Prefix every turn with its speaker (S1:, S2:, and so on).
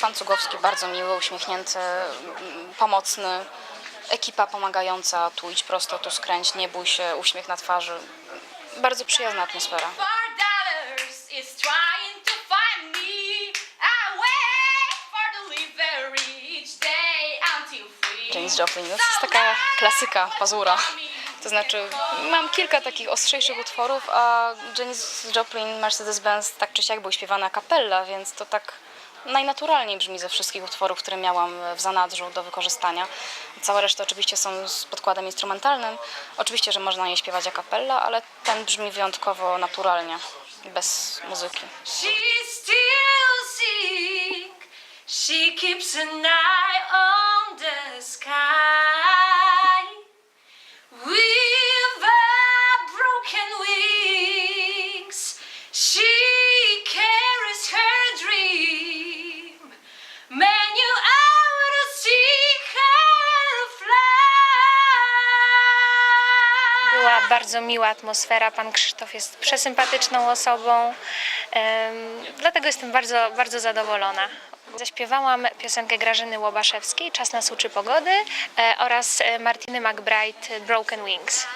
S1: Pan Cugowski bardzo miły, uśmiechnięty, pomocny. Ekipa pomagająca, tu idź prosto, tu skręć, nie bój się, uśmiech na twarzy. Bardzo przyjazna atmosfera. Janis Joplin, to jest taka klasyka pazura. To znaczy, mam kilka takich ostrzejszych utworów, a Janis Joplin, Mercedes-Benz tak czy siak był śpiewana a cappella, więc to tak najnaturalniej brzmi ze wszystkich utworów, które miałam w zanadrzu do wykorzystania. Cała reszta oczywiście są z podkładem instrumentalnym. Oczywiście, że można je śpiewać a cappella, ale ten brzmi wyjątkowo naturalnie, bez muzyki.
S2: She's still sick. She keeps an eye
S3: bardzo miła atmosfera. Pan Krzysztof jest przesympatyczną osobą, dlatego jestem bardzo, bardzo zadowolona. Zaśpiewałam piosenkę Grażyny Łobaszewskiej Czas nas uczy pogody e, oraz e, Martiny McBride Broken Wings.